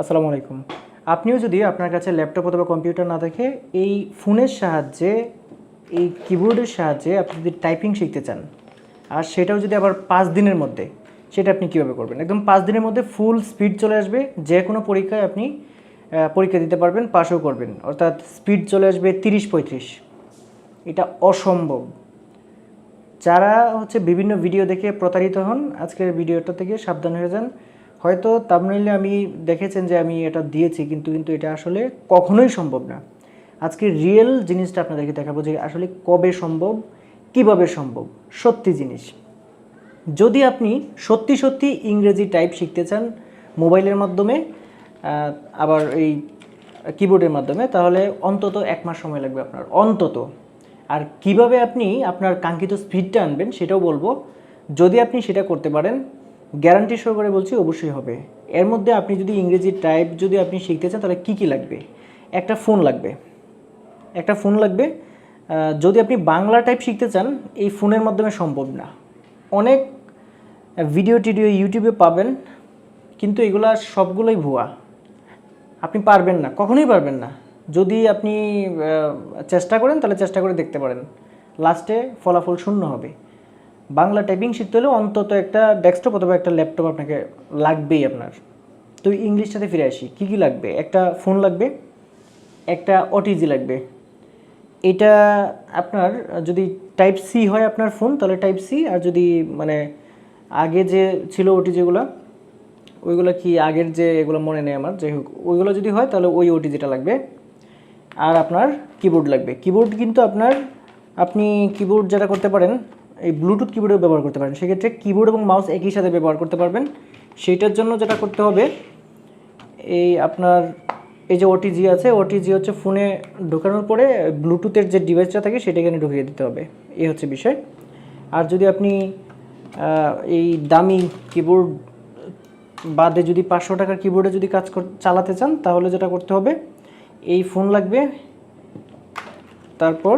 আসসালামু আলাইকুম। আপনিও যদি আপনার কাছে ল্যাপটপ অথবা কম্পিউটার না দেখে এই ফোনের সাহায্যে, এই কিবোর্ডের সাহায্যে আপনি যদি টাইপিং শিখতে চান, আর সেটাও যদি আবার পাঁচ দিনের মধ্যে, সেটা আপনি কীভাবে করবেন? একদম পাঁচ দিনের মধ্যে ফুল স্পিড চলে আসবে যে কোনো পরীক্ষায় আপনি পরীক্ষা দিতে পারবেন, পাশও করবেন। অর্থাৎ স্পিড চলে আসবে তিরিশ পঁয়ত্রিশ। এটা অসম্ভব। যারা হচ্ছে বিভিন্ন ভিডিও দেখে প্রতারিত হন, আজকের ভিডিওটা থেকে সাবধান হয়ে যান। হয়তো তামনাইলে আমি দেখেছেন যে আমি এটা দিয়েছি, কিন্তু কিন্তু এটা আসলে কখনোই সম্ভব না। আজকে রিয়েল জিনিসটা আপনাদেরকে দেখাবো যে আসলে কবে সম্ভব, কীভাবে সম্ভব, সত্যি জিনিস। যদি আপনি সত্যি সত্যি ইংরেজি টাইপ শিখতে চান মোবাইলের মাধ্যমে আবার এই কিবোর্ডের মাধ্যমে, তাহলে অন্তত এক মাস সময় লাগবে আপনার, অন্তত। আর কীভাবে আপনি আপনার কাঙ্ক্ষিত স্পিডটা আনবেন সেটাও বলব। যদি আপনি সেটা করতে পারেন গ্যারান্টি সহকারে বলছি অবশ্যই হবে। এর মধ্যে আপনি যদি ইংরেজি টাইপ যদি আপনি শিখতে চান, তাহলে কী কী লাগবে? একটা ফোন লাগবে। একটা ফোন লাগবে। যদি আপনি বাংলা টাইপ শিখতে চান, এই ফোনের মাধ্যমে সম্ভব না। অনেক ভিডিও টিডিও ইউটিউবে পাবেন, কিন্তু এগুলা সবগুলোই ভুয়া। আপনি পারবেন না, কখনোই পারবেন না। যদি আপনি চেষ্টা করেন, তাহলে চেষ্টা করে দেখতে পারেন। লাস্টে ফলাফল শূন্য হবে। বাংলা টাইপিং শিখতে হলে অন্তত একটা ডেস্কটপ অথবা একটা ল্যাপটপ আপনাকে লাগবেই আপনার। তো ইংলিশটাতে ফিরে আসি, কী কী লাগবে? একটা ফোন লাগবে, একটা ওটিজি লাগবে। এটা আপনার যদি টাইপ সি হয় আপনার ফোন তাহলে টাইপ সি আর যদি মানে আগে যে ছিল ওটি যেগুলো ওইগুলো কি আগের যে এগুলো মনে নেই আমার, যাই হোক, ওইগুলো যদি হয় তাহলে ওই ওটি যেটা লাগবে। আর আপনার কিবোর্ড লাগবে। কিবোর্ড কিন্তু আপনার, আপনি কিবোর্ড যেটা করতে পারেন এই ব্লুটুথ কিবোর্ডও ব্যবহার করতে পারেন। সেক্ষেত্রে কিবোর্ড এবং মাউস একই সাথে ব্যবহার করতে পারবেন। সেইটার জন্য যেটা করতে হবে, এই আপনার, এই যে ওটিজি আছে ওটিজি হচ্ছে ফোনে ঢোকানোর পরে ব্লুটুথের যে ডিভাইসটা থাকে সেটা এখানে ঢুকিয়ে দিতে হবে। এই হচ্ছে বিষয়। আর যদি আপনি এই দামি কিবোর্ড বাদে যদি পাঁচশো টাকার কিবোর্ডে যদি কাজ চালাতে চান, তাহলে যেটা করতে হবে, এই ফোন লাগবে। তারপর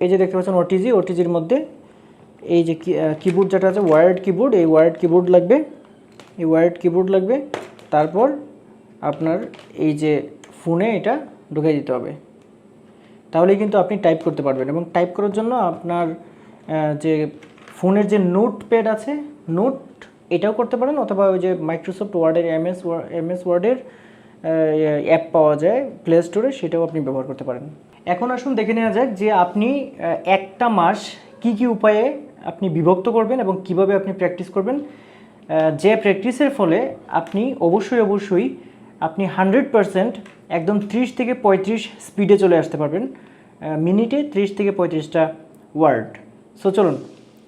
এই যে দেখতে পাচ্ছেন ওটিজি ওটিজির মধ্যে এই যে কিবোর্ড যেটা আছে ওয়ার্ড কিবোর্ড এই ওয়ার্ড কিবোর্ড লাগবে, এই ওয়ার্ড কিবোর্ড লাগবে। তারপর আপনার এই যে ফোনে এটা ঢুকিয়ে দিতে হবে। তাহলেই কিন্তু আপনি টাইপ করতে পারবেন এবং টাইপ করার জন্য আপনার যে ফোনের যে নোট প্যাড আছে নোট এটাও করতে পারেন অথবা ওই যে মাইক্রোসফট ওয়ার্ডের এমএস এমএস ওয়ার্ডের অ্যাপ পাওয়া যায় প্লে স্টোরে সেটাও আপনি ব্যবহার করতে পারেন। এখন আসুন দেখে নেওয়া যাক যে আপনি একটা মাস কি কি উপায়ে আপনি বিভক্ত করবেন এবং কীভাবে আপনি প্র্যাকটিস করবেন। যে প্র্যাকটিসের ফলে আপনি অবশ্যই অবশ্যই আপনি হান্ড্রেড পারসেন্ট একদম ত্রিশ থেকে পঁয়ত্রিশ স্পিডে চলে আসতে পারবেন। মিনিটে ত্রিশ থেকে পঁয়ত্রিশটা ওয়ার্ড সো চলুন,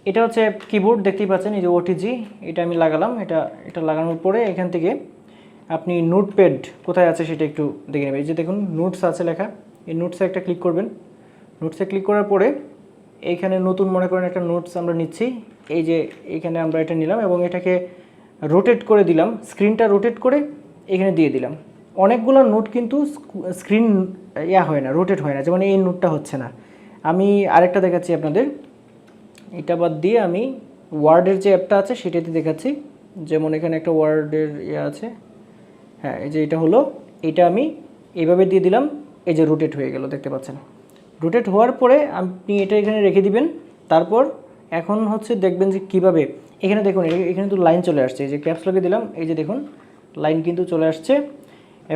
এটা হচ্ছে কিবোর্ড দেখতেই পাচ্ছেন, এই যে ওটিজি এটা আমি লাগালাম, এটা এটা লাগানোর পরে এখান থেকে আপনি নোটপ্যাড কোথায় আছে সেটা একটু দেখে নেবেন। এই যে দেখুন নোটস আছে লেখা। এই নোটসে একটা ক্লিক করবেন। নোটসে ক্লিক করার পরে এইখানে নতুন মনে করেন একটা নোটস আমরা নিচ্ছি। এই যে এখানে আমরা এটা নিলাম এবং এটাকে রোটেট করে দিলাম। স্ক্রিনটা রোটেট করে এখানে দিয়ে দিলাম। অনেকগুলো নোট কিন্তু স্ক্রিন ইয়া হয় না রোটেট হয় না, যেমন এই নোটটা হচ্ছে না। আমি আরেকটা দেখাচ্ছি আপনাদের। এটা বাদ দিয়ে আমি ওয়ার্ডের যে অ্যাপটা আছে সেটাতে দেখাচ্ছি। যেমন এখানে একটা ওয়ার্ডের ইয়ে আছে। হ্যাঁ এই যে এটা হলো। এটা আমি এইভাবে দিয়ে দিলাম। এই যে রোটেট হয়ে গেল, দেখতে পাচ্ছেন। রোটেট হওয়ার পরে আপনি এটা এখানে রেখে দিবেন। তারপর এখন হচ্ছে দেখবেন যে কীভাবে, এখানে দেখুন এখানে তো লাইন চলে আসছে, এই যে ক্যাপস লগে দিলাম, এই যে দেখুন লাইন কিন্তু চলে আসছে।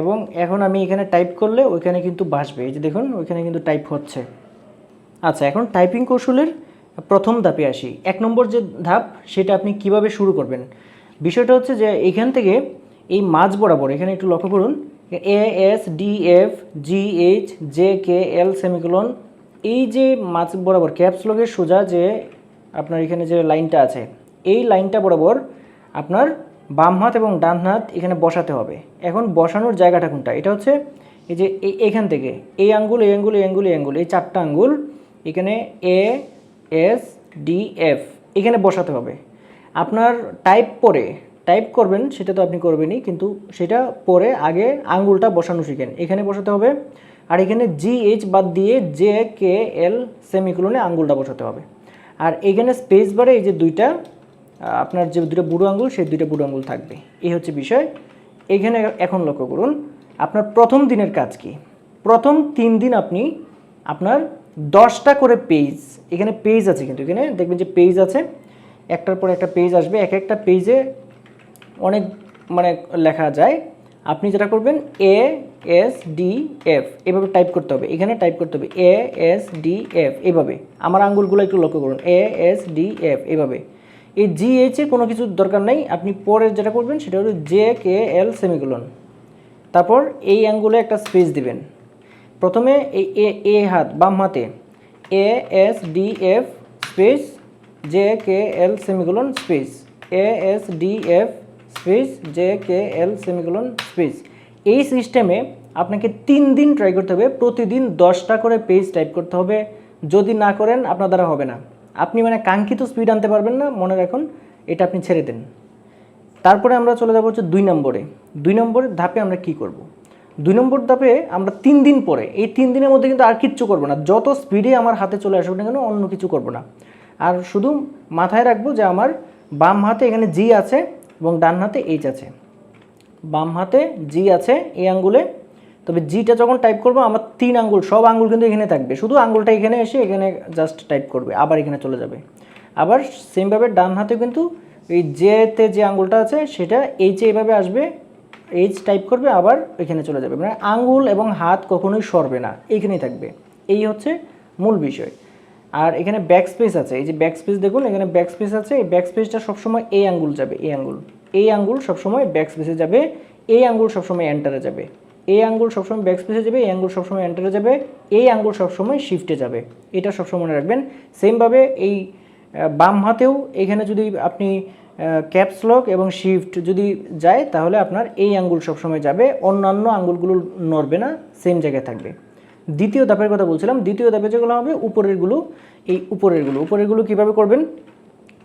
এবং এখন আমি এখানে টাইপ করলে ওইখানে কিন্তু বাসবে, এই যে দেখুন, ওইখানে কিন্তু টাইপ হচ্ছে। আচ্ছা এখন টাইপিং কৌশলের প্রথম ধাপে আসি। এক নম্বর যে ধাপ, সেটা আপনি কীভাবে শুরু করবেন? বিষয়টা হচ্ছে যে এখান থেকে এই মাঝ বরাবর, এখানে একটু লক্ষ্য করুন A S D F G H J K L semicolon এই যে মাঝ বরাবর ক্যাপস লগের সোজা যে আপনার এখানে যে লাইনটা আছে, এই লাইনটা বরাবর আপনার বাম হাত এবং ডান হাত এখানে বসাতে হবে। এখন বসানোর জায়গাটা কোনটা? এটা হচ্ছে এই যে এখান থেকে। এই আঙ্গুল এই আঙ্গুল এই আঙ্গুল এই আঙ্গুল, এই চারটা আঙ্গুল এখানে এ এস ডি এফ এখানে বসাতে হবে। আপনার টাইপ পরে টাইপ করবেন, সেটা তো আপনি করবেনই, কিন্তু সেটা পরে আগে আঙ্গুলটা বসানো শিখেন। এখানে বসাতে হবে, আর এখানে জি এইচ বাদ দিয়ে জে কে এল সেমিকুলনে আঙ্গুলটা বসাতে হবে। আর এখানে স্পেস বারে এই যে দুইটা আপনার যে দুটো বুড়ো আঙ্গুল, সেই দুইটা বুড়ো আঙ্গুল থাকবে। এই হচ্ছে বিষয়। এখানে এখন লক্ষ্য করুন, আপনার প্রথম দিনের কাজ কি? প্রথম তিন দিন আপনি আপনার দশটা করে পেজ এখানে পেজ আছে কিন্তু এখানে, দেখবেন যে পেজ আছে, একটার পর একটা পেজ আসবে, এক একটা পেজে অনেক মানে লেখা যায়। আপনি যেটা করবেন এ এস ডি এফ এভাবে টাইপ করতে হবে। এখানে টাইপ করতে হবে এ এস ডি এফ এভাবে। আমার আঙ্গুলগুলো একটু লক্ষ্য করুন এ এস ডি এফ এভাবে। এই জি এইচে কোনো কিছুর দরকার নেই, আপনি পরের যেটা করবেন সেটা হলো জে কে এল সেমিগুলন তারপর এই অ্যাঙ্গুলে একটা স্পেস দিবেন। প্রথমে এই এ এ হাত, বাম হাতে। A S D F space J K L semicolon space A S D F space J K L semicolon space এই সিস্টেমে আপনাকে তিন দিন ট্রাই করতে হবে, প্রতিদিন দশটা করে পেজ টাইপ করতে হবে। যদি না করেন, আপনার দ্বারা হবে না। আপনি মানে কাঙ্ক্ষিত স্পিড আনতে পারবেন না, মনে রাখুন, এটা আপনি ছেড়ে দেন। তারপরে আমরা চলে যাব হচ্ছে দুই নম্বরে। দুই নম্বরের ধাপে আমরা কি করব। দুই নম্বর ধাপে আমরা তিন দিন পরে, এই তিন দিনের মধ্যে কিন্তু আর কিচ্ছু করব না। যত স্পিডে আমার হাতে চলে আসবে না কেন, অন্য কিছু করব না। আর শুধু মাথায় রাখব যে আমার বাম হাতে এখানে জি আছে এবং ডান হাতে এইচ আছে। বাম হাতে জি আছে এই আঙ্গুলে। তবে জিটা যখন টাইপ করব, আমার তিন আঙ্গুল, সব আঙ্গুল কিন্তু এখানে থাকবে। শুধু আঙ্গুলটা এখানে এসে এখানে জাস্ট টাইপ করবে, আবার এখানে চলে যাবে। আবার সেমভাবে ডান হাতে কিন্তু এই জেতে যে আঙ্গুলটা আছে, সেটা এইচে এইভাবে আসবে এইচ টাইপ করবে, আবার এখানে চলে যাবে। মানে আঙ্গুল এবং হাত কখনোই সরবে না এইখানেই থাকবে। এই হচ্ছে মূল বিষয়। আর এখানে ব্যাক স্পেস আছে, এই যে ব্যাক স্পেস দেখুন, এখানে ব্যাক স্পেস আছে, এই ব্যাক স্পেসটা সবসময় এই আঙ্গুল যাবে এই আঙ্গুল এই আঙ্গুল সবসময় ব্যাক স্পেসে যাবে এই আঙ্গুল সবসময় এন্টারে যাবে এই আঙ্গুল সবসময় ব্যাক স্পেসে যাবে এই আঙ্গুল সবসময় এন্টারে যাবে এই আঙ্গুল সবসময় শিফটে যাবে, এটা সবসময় মনে রাখবেন। সেমভাবে এই বাম হাতেও এখানে যদি আপনি ক্যাপস লক এবং শিফট যদি যায়, তাহলে আপনার এই আঙ্গুল সবসময় যাবে, অন্যান্য আঙ্গুলগুলো নড়বে না সেম জায়গায় থাকবে। দ্বিতীয় ধাপের কথা বলছিলাম। দ্বিতীয় ধাপে যেগুলো হবে, উপরেরগুলো, এই উপরেরগুলো। উপরেরগুলো কীভাবে করবেন?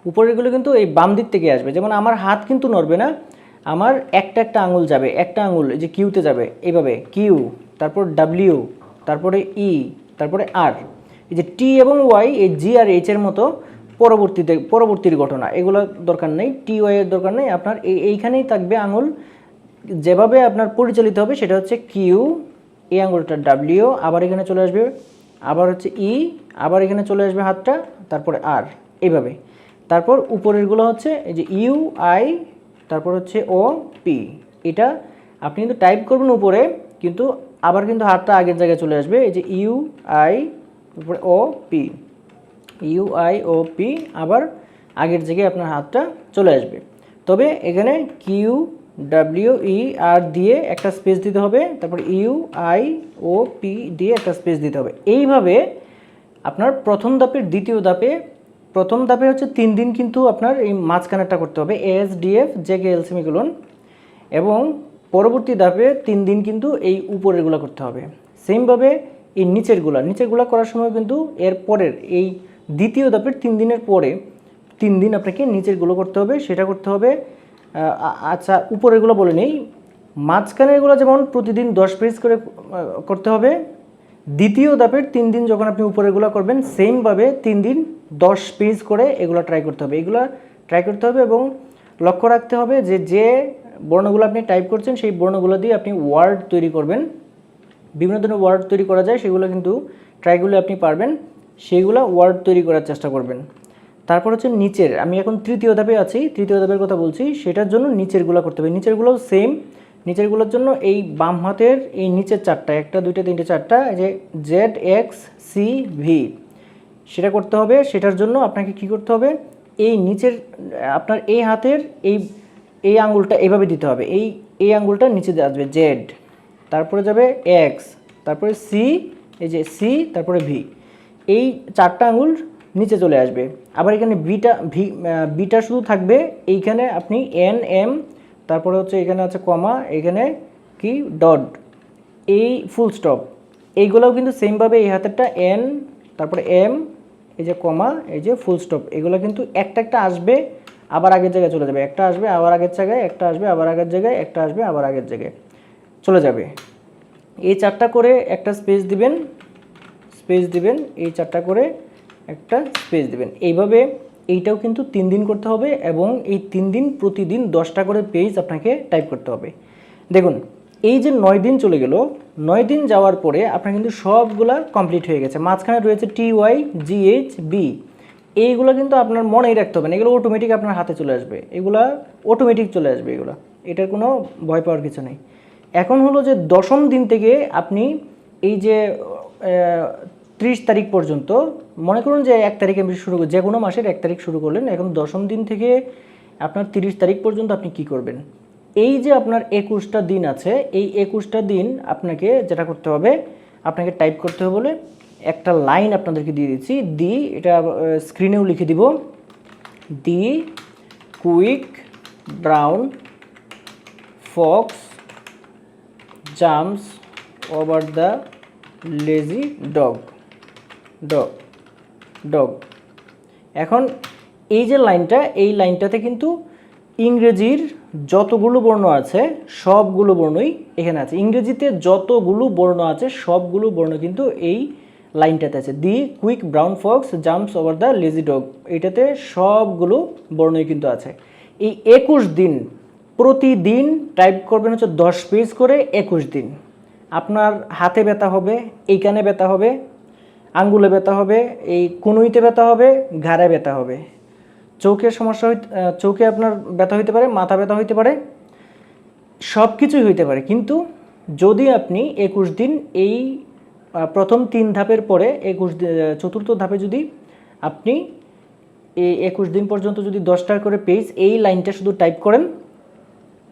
উপরেরগুলো কিন্তু এই বাম দিক থেকে আসবে। যেমন আমার হাত কিন্তু নড়বে না, আমার একটা একটা আঙুল যাবে, একটা আঙুল, এই যে কিউতে যাবে, এইভাবে, কিউ, তারপর ডাব্লিউ, তারপরে ই, তারপরে আর। এই যে টি এবং ওয়াই, এই জি আর এইচ এর মতো পরবর্তীতে, পরবর্তীর ঘটনা, এগুলো দরকার নেই। টি ওয়াই এর দরকার নেই। আপনার এই, এইখানেই থাকবে আঙুল। যেভাবে আপনার পরিচালিত হবে, সেটা হচ্ছে কিউ এই আঙুলটা ডাব্লিউ আবার এখানে চলে আসবে, আবার হচ্ছে ই আবার এখানে চলে আসবে হাতটা, তারপরে আর এইভাবে। তারপর উপরেরগুলো হচ্ছে এই যে ইউ আই তারপর হচ্ছে ও পি এটা আপনি কিন্তু টাইপ করবেন উপরে, কিন্তু আবার কিন্তু হাতটা আগের জায়গায় চলে আসবে, এই যে ইউ আই তারপরে O P U I O P আবার আগের জায়গায় আপনার হাতটা চলে আসবে। তবে এখানে কিউ ডাব্লিউ ই আর দিয়ে একটা স্পেস দিতে হবে, তারপর ইউ আই ও পি দিয়ে একটা স্পেস দিতে হবে। এইভাবে আপনার প্রথম ধাপের দ্বিতীয় ধাপে, প্রথম ধাপে হচ্ছে তিন দিন কিন্তু আপনার এই মাঝখানেরটা করতে হবে এস ডিএফ জেকে এলসিমিগুলোন এবং পরবর্তী ধাপে তিন দিন কিন্তু এই উপরেরগুলো করতে হবে। সেমভাবে এই নিচেরগুলা নিচেরগুলা করার সময় কিন্তু এর পরের, এই দ্বিতীয় ধাপের তিন দিনের পরে তিন দিন আপনাকে নিচেরগুলো করতে হবে, সেটা করতে হবে। আচ্ছা উপরেরগুলো বলে নেই। মাঝখানেরগুলো যেমন প্রতিদিন দশ পেজ করে করতে হবে, দ্বিতীয় ধাপের তিন দিন যখন আপনি উপরেগুলো করবেন সেমভাবে তিন দিন দশ পেজ করে এগুলো ট্রাই করতে হবে। এগুলো ট্রাই করতে হবে এবং লক্ষ্য রাখতে হবে যে যে বর্ণগুলো আপনি টাইপ করছেন, সেই বর্ণগুলো দিয়ে আপনি ওয়ার্ড তৈরি করবেন। বিভিন্ন ধরনের ওয়ার্ড তৈরি করা যায়, সেগুলো কিন্তু ট্রাইগুলো আপনি পারবেন। সেইগুলো ওয়ার্ড তৈরি করার চেষ্টা করবেন। তারপর হচ্ছে নিচের, আমি এখন তৃতীয় ধাপে আছি, তৃতীয় ধাপের কথা বলছি, সেটার জন্য নিচেরগুলো করতে হবে। নিচেরগুলোও সেম নিচেরগুলোর জন্য এই বাম হাতের এই নিচের চারটা, একটা, দুইটা, তিনটে, চারটা যে জেড এক্স সি ভি সেটা করতে হবে। সেটার জন্য আপনাকে কি করতে হবে? এই নিচের, আপনার এই হাতের এই এই আঙুলটা এভাবে দিতে হবে। এই এই আঙুলটা নিচে আসবে জেড তারপরে যাবে এক্স তারপরে সি এই যে সি তারপরে ভি এই চারটা আঙ্গুল নিচে চলে আসবে। আবার এখানে বিটা, ভি বিটা শুধু থাকবে, এইখানে আপনি এন, এম, তারপরে হচ্ছে এখানে আছে কমা, এখানে কি? ডট। এই ফুল স্টপ এইগুলোও কিন্তু সেমভাবে এই হাতেরটা এন, তারপরে এম, এই যে কমা, এই যে ফুল স্টপ এগুলো কিন্তু একটা একটা আসবে, আবার আগের জায়গায় চলে যাবে। একটা আসবে, আবার আগের জায়গায়, একটা আসবে, আবার আগের জায়গায়, একটা আসবে, আবার আগের জায়গায়। চলে যাবে। এই চারটা করে একটা স্পেস দিবেন স্পেস দিবেন, এই চারটা করে একটা স্পেস দেবেন। এইভাবে এইটাও কিন্তু তিন দিন করতে হবে এবং এই তিন দিন প্রতিদিন দশটা করে পেজ আপনাকে টাইপ করতে হবে। দেখুন, এই যে নয় দিন চলে গেল, নয় দিন যাওয়ার পরে আপনার কিন্তু সবগুলা কমপ্লিট হয়ে গেছে। মাঝখানে রয়েছে টি ওয়াই জিএইচ বি এইগুলো কিন্তু আপনার মনেই রাখতে হবে না। এগুলো অটোমেটিক আপনার হাতে চলে আসবে। এগুলা অটোমেটিক চলে আসবে এগুলো। এটার কোনো ভয় পাওয়ার কিছু নেই। এখন হলো যে দশম দিন থেকে আপনি এই যে ত্রিশ তারিখ পর্যন্ত, মনে করুন যে এক তারিখে আপনি শুরু যে কোনো মাসের এক তারিখ শুরু করলেন, এখন দশম দিন থেকে আপনার তিরিশ তারিখ পর্যন্ত আপনি কি করবেন? এই যে আপনার একুশটা দিন আছে, এই একুশটা দিন আপনাকে যেটা করতে হবে, আপনাকে টাইপ করতে হবে বলে একটা লাইন আপনাদেরকে দিয়ে দিচ্ছি। দি, এটা স্ক্রিনেও লিখে দিব। The, quick, brown, fox, jumps, over the lazy dog. Dog dog. এখন এই যে লাইনটা, এই লাইনটাতে কিন্তু ইংরেজির যতগুলো বর্ণ আছে, সবগুলো বর্ণই এখানে আছে। ইংরেজিতে যতগুলো বর্ণ আছে, সবগুলো বর্ণ কিন্তু এই লাইনটাতে আছে। The quick brown fox jumps over the lazy dog, এটাতে সবগুলো বর্ণই কিন্তু আছে। এই একুশ দিন, প্রতিদিন টাইপ করবেন হচ্ছে দশ পেজ করে একুশ দিন। আপনার হাতে ব্যথা হবে, এইখানে ব্যথা হবে আঙ্গুলে ব্যথা হবে, এই কুনুইতে ব্যথা হবে, ঘাড়ে ব্যথা হবে। চোখের সমস্যা হইতে চোখে আপনার ব্যথা হইতে পারে, মাথা ব্যথা হইতে পারে সব কিছুই হইতে পারে। কিন্তু যদি আপনি একুশ দিন এই প্রথম তিন ধাপের পরে একুশ চতুর্থ ধাপে যদি আপনি এই একুশ দিন পর্যন্ত যদি দশটা করে পেজ এই লাইনটা শুধু টাইপ করেন,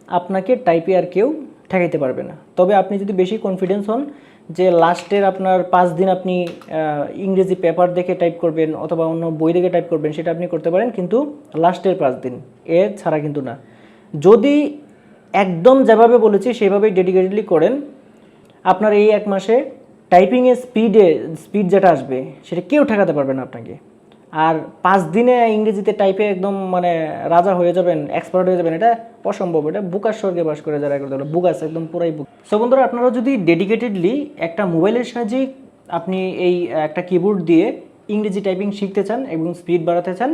আপনাকে টাইপে আর কেউ ঠেকাইতে পারবে না। তবে আপনি যদি বেশি কনফিডেন্স হন যে লাস্টের আপনার পাঁচ দিন আপনি ইংরেজি পেপার দেখে টাইপ করবেন অথবা অন্য বই দেখে টাইপ করবেন, সেটা আপনি করতে পারেন, কিন্তু লাস্টের পাঁচ দিন, এ ছাড়া কিন্তু না। যদি একদম যেভাবে বলেছি, সেভাবেই ডেডিকেটেডলি করেন, আপনার এই এক মাসে টাইপিংয়ের স্পিডে স্পিড যেটা আসবে, সেটা কেউ ঠেকাতে পারবে না আপনাকে। আর পাঁচ দিনে ইংরেজিতে টাইপে একদম মানে রাজা হয়ে যাবেন এক্সপার্ট হয়ে যাবেন, এটা অসম্ভব। এটা বুকার স্বর্গে বাস করে যারা পারে বুকাস একদম পুরাই বুক। সো বন্ধুরা, আপনারা যদি ডেডিকেটেডলি একটা মোবাইলের সাহায্যে আপনি এই একটা কিবোর্ড দিয়ে ইংরেজি টাইপিং শিখতে চান এবং স্পিড বাড়াতে চান,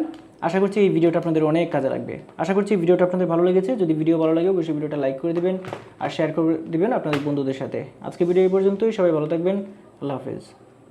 আশা করছি এই ভিডিওটা আপনাদের অনেক কাজে লাগবে। আশা করছি ভিডিওটা আপনাদের ভালো লেগেছে। যদি ভিডিও ভালো লাগে, অবশ্যই ভিডিওটা লাইক করে দিবেন আর শেয়ার করে দিবেন আপনাদের বন্ধুদের সাথে। আজকে ভিডিও এই পর্যন্তই। সবাই ভালো থাকবেন। আল্লাহ হাফেজ।